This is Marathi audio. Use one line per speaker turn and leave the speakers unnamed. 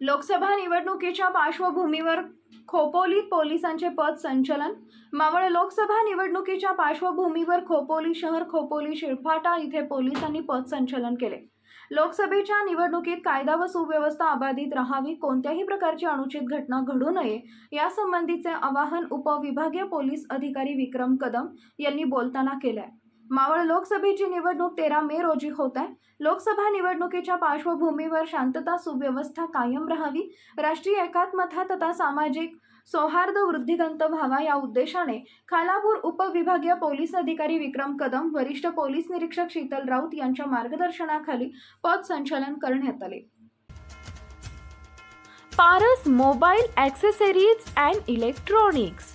लोकसभा निवडणुकीच्या पार्श्वभूमीवर खोपोली पोलिसांचे पद संचलन. मावळ लोकसभा निवडणुकीच्या पार्श्वभूमीवर खोपोली शहर खोपोली शिळफाटा इथे पोलिसांनी पद संचलन केले. लोकसभेच्या निवडणुकीत कायदा व सुव्यवस्था अबाधित राहावी कोणत्याही प्रकारची अनुचित घटना घडू नये यासंबंधीचे आवाहन उपविभागीय पोलीस अधिकारी विक्रम कदम यांनी बोलताना केलं आहे मावळ लोकसभेची निवडणूक तेरा मे रोजी होत आहे. लोकसभा निवडणुकीच्या पार्श्वभूमीवर शांतता सुव्यवस्था कायम राहावी राष्ट्रीय एकात्मता तथा सामाजिक सौहार्द वृद्धिगंत व्हावा या उद्देशाने खालापूर उपविभागीय पोलीस अधिकारी विक्रम कदम वरिष्ठ पोलीस निरीक्षक शीतल राऊत यांच्या मार्गदर्शनाखाली पद संचालन करण्यात आले. Paras mobile accessories and electronics